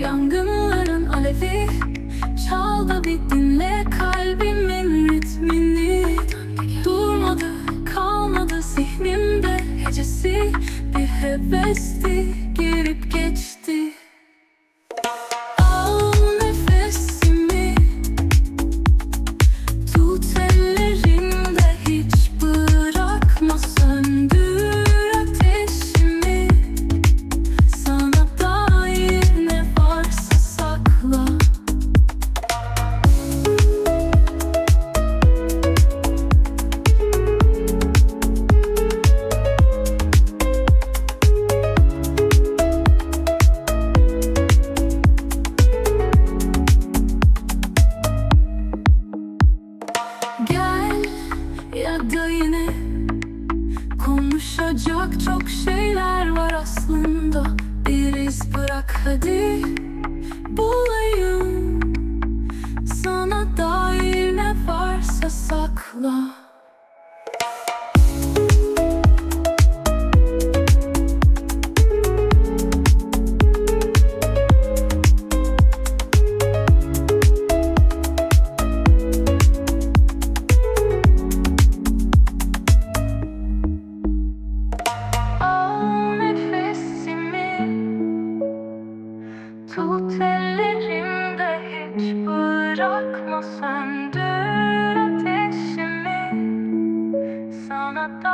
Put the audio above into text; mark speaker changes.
Speaker 1: yangınların alevi. Çal da bir dinle kalbimin ritmini. Durmadı kalmadı zihnimde hecesi. Bir hevesti. Dünyada yine konuşacağım. Tut ellerimde hiç bırakma söndür ateşimi. Sana ne